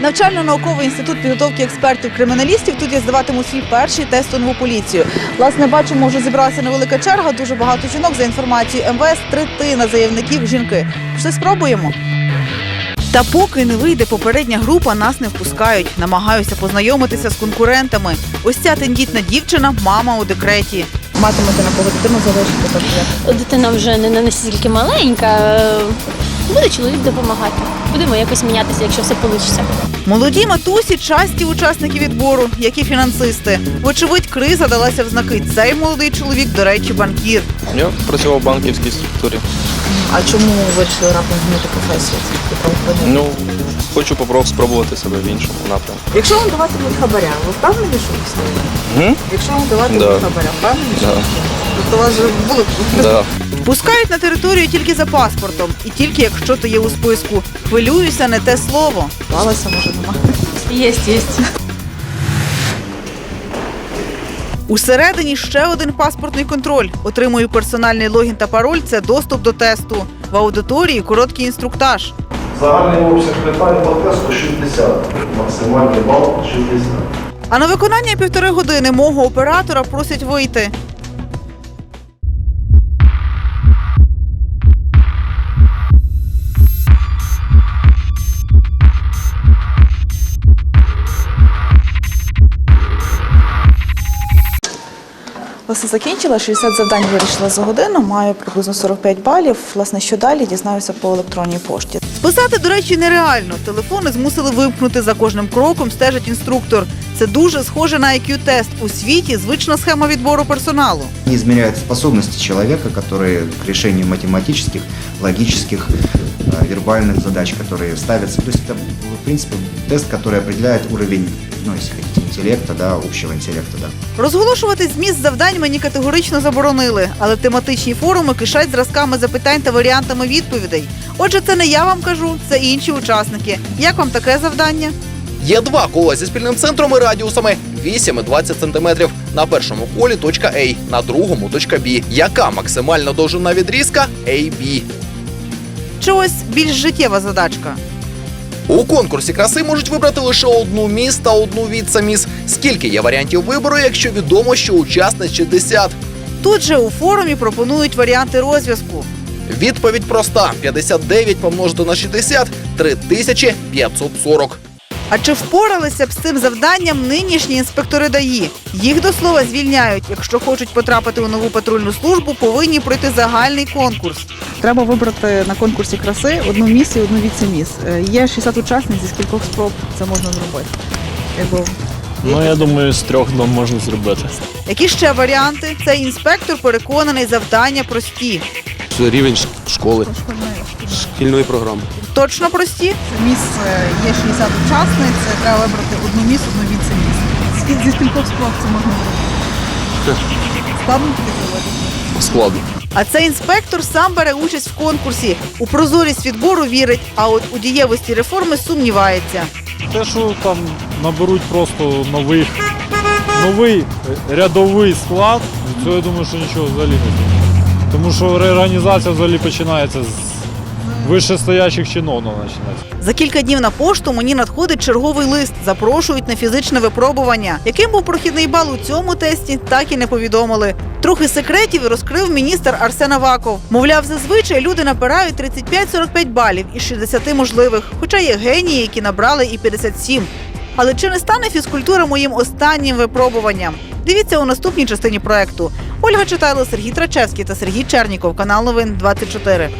Навчально-науковий інститут підготовки експертів-криміналістів. Тут я здаватиму свій перший тест нову поліцію. Власне, бачимо, вже зібралася невелика черга. Дуже багато жінок за інформацією МВС. Третина заявників жінки. Все спробуємо. Та поки не вийде попередня група, нас не впускають. Намагаюся познайомитися з конкурентами. Ось ця тендітна дівчина, мама у декреті. Матимете на кого дитину залишити? Дитина вже не настільки маленька. Буде чоловік допомагати. Будемо якось мінятися, якщо все вийде. Молоді матусі часті учасники відбору, як і фінансисти. Вочевидь, криза далася в знаки. Цей молодий чоловік, до речі, банкір. Я працював в банківській структурі. А чому ви вирішили раптом змінити професію? Ну, хочу попробувати спробувати себе в іншому напрямку. Якщо вам давати хабаря, ви впевнені, що ви? Угу. Якщо вам давати Да. хабаря, впевнені, що Да. Тобто у вас вже були Да. Пускають на територію тільки за паспортом, і тільки якщо ти є у списку. Хвилююся, не те слово. Клалася, може, нема. Є, є. Усередині ще один паспортний контроль. Отримую персональний логін та пароль. Це доступ до тесту. В аудиторії короткий інструктаж. Загальний обсяг питань по тесту 60, максимальний бал 60. А на виконання півтори години мого оператора просять вийти. Власне, закінчила 60 завдань вирішила за годину. Маю приблизно 45 балів. Власне, що далі дізнаюся по електронній пошті. Списати, до речі, нереально. Телефони змусили вимкнути за кожним кроком. Стежить інструктор. Це дуже схоже на IQ-тест. У світі звична схема відбору персоналу. Они измеряют способности человека, которые к решению математических, логических, э, вербальных задач, которые ставятся. То есть это, в принципе, тест, который определяет уровень, ну, если интеллекта, да, общего интеллекта, да. Розголошувати зміст завдань мені категорично заборонили, але тематичні форуми кишать зразками запитань та варіантами відповідей. Отже, це не я вам кажу, це інші учасники. Як вам таке завдання? Є два кола зі спільним центром і радіусами 8 і 20 см. На першому колі точка A, на другому точка B. Яка максимальна довжина відрізка AB? Чи ось більш життєва задачка? У конкурсі краси можуть вибрати лише одну міс та одну віце-міс. Скільки є варіантів вибору, якщо відомо, що учасниць 60? Тут же у форумі пропонують варіанти розв'язку. Відповідь проста: 59 помножити на 60 – 3540. А чи впоралися б з цим завданням нинішні інспектори ДАІ? Їх до слова звільняють. Якщо хочуть потрапити у нову патрульну службу, повинні пройти загальний конкурс. Треба вибрати на конкурсі краси одну міс і одну віце-міс. Є 60 учасниць, зі скількох спроб це можна зробити. Якби Ну, я думаю, з трьох дом можна зробити. які ще варіанти? Цей інспектор переконаний, завдання прості. рівень школи, шкільної програми. Точно прості? Міс є 60 учасниць, треба вибрати одну міс, одну віце-міс. Скільки зі спроб це можна зробити? Складно таке зробити? Складно. А цей інспектор сам бере участь в конкурсі. У прозорість відбору вірить, а от у дієвості реформи сумнівається. Те, що там наберуть просто нових, новий рядовий склад, цього я думаю, що нічого взагалі не змінить. Тому що реорганізація взагалі починається з вищестоящих чиновників починається. За кілька днів на пошту мені надходить черговий лист. Запрошують на фізичне випробування. Яким був прохідний бал у цьому тесті, так і не повідомили. Трохи секретів розкрив міністр Арсен Аваков. Мовляв, зазвичай люди набирають 35-45 балів із 60 можливих, хоча є генії, які набрали і 57. Але чи не стане фізкультура моїм останнім випробуванням? Дивіться у наступній частині проекту. Ольга Читайло, Сергій Трачевський та Сергій Черніков. Канал новин 24.